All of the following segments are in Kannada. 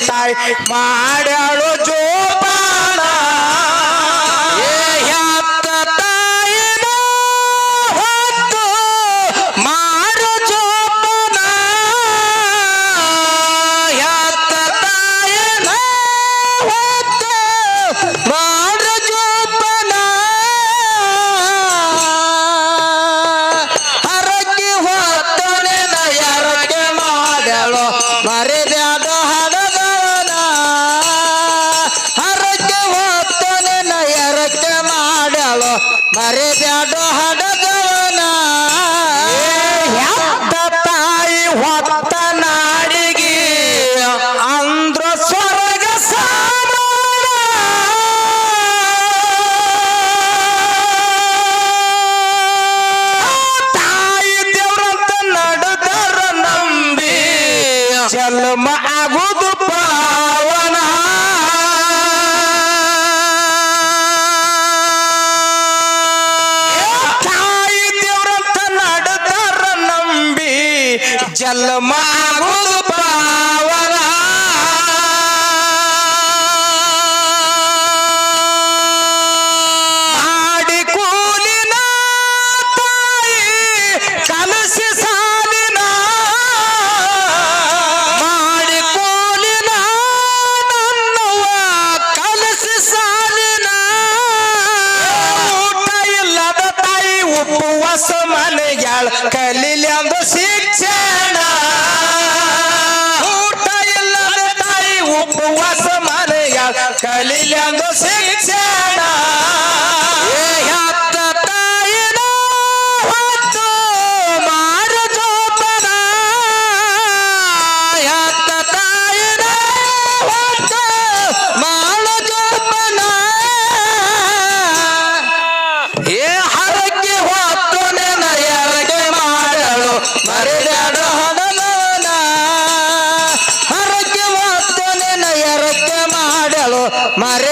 ತಾಯಿ ಮಾಡ್ಯಾಳು ಜೋಪಾನ আল মা'বুদু ಮಾಡಲು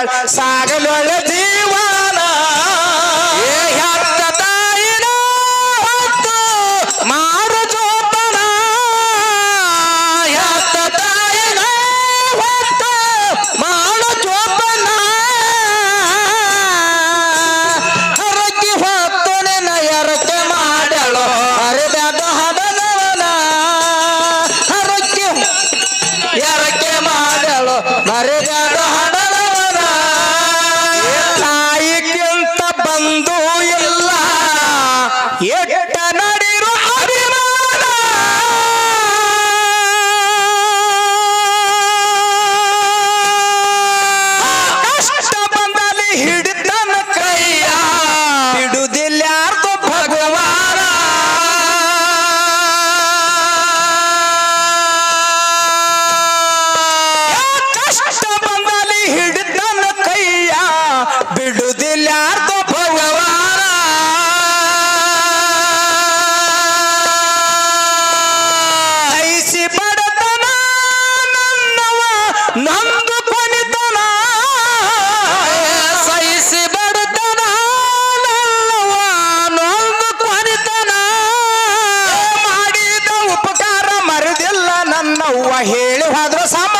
ಮಕ್ಕಳ ಕಷ್ಟ ಬಂದಲ್ಲಿ ಹಿಡಿದನ ಕೈಯ ಬಿಡುದಿಲ್ಲ ಐಸಿ ಬಡತನ ನಂದು ಬಡತನ ಉಪಕಾರ ಮರೆದಿಲ್ಲ ಹೇಳಿ ಹಾದ್ರೆ ಸಮ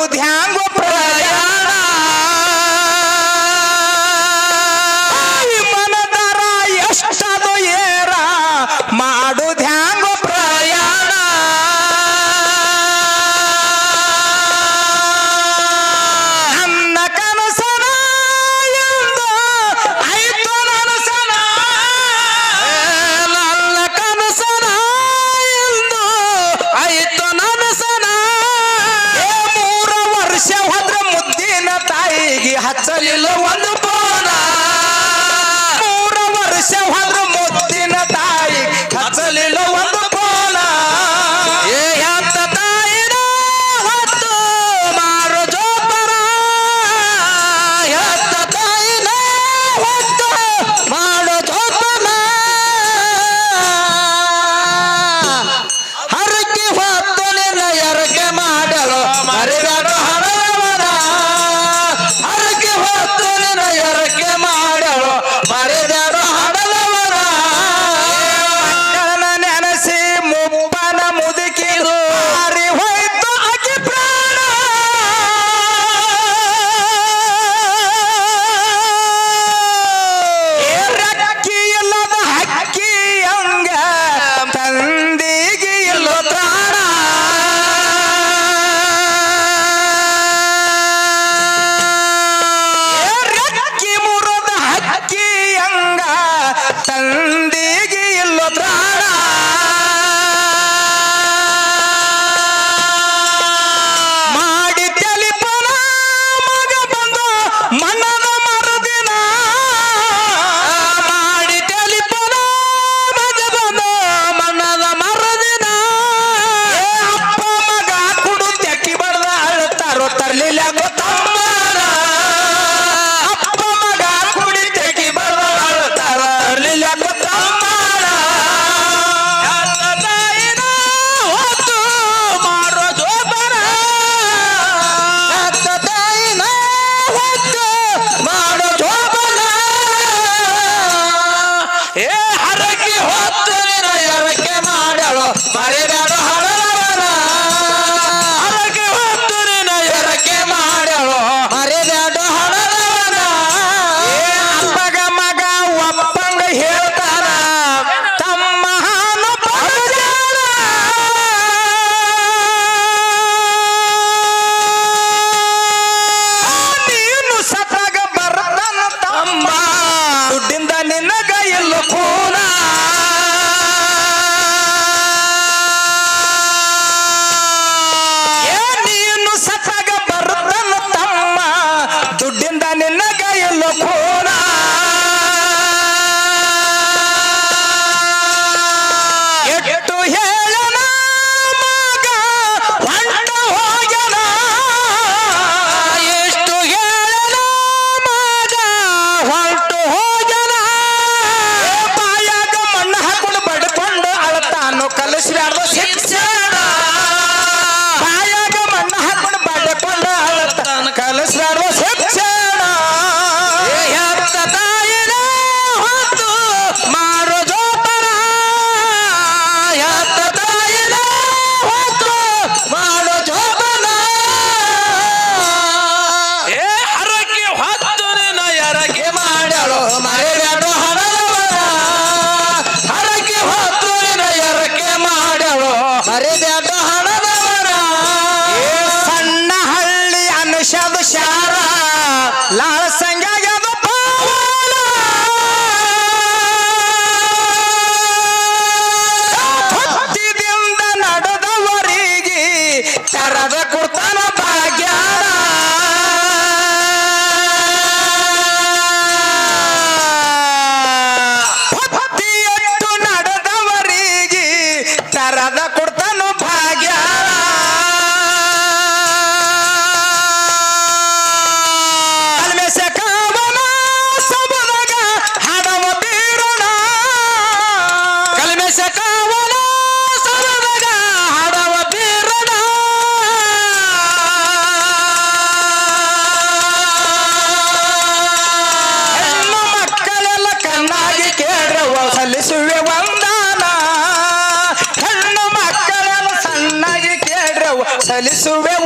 ಅಯೋಧ್ಯ ಹಚ್ಚಲಿಲ್ಲ ಒಂದು ಬೋನ ಮೂರ ವರ್ಷ ಹೋದ್ರ ಮುತ್ತಿನ ತಾಯಿ ಹಚ್ಚಲಿಲ್ಲ ಒಂದು ಬೋನ ಏ ಹತ್ತ ತಾಯಿನ ಹೊತ್ತು ಮಾರು ಜೋಪರ ಹತ್ತ ತಾಯಿನ ಹೊತ್ತು ಮಾಡು ಜೋಪನ. ಹರಕಿ ಹೊತ್ತು ನಿನ್ನ ಎರಕೆ ಮಾಡಲು ಮರಿದ ಒಂದಾನ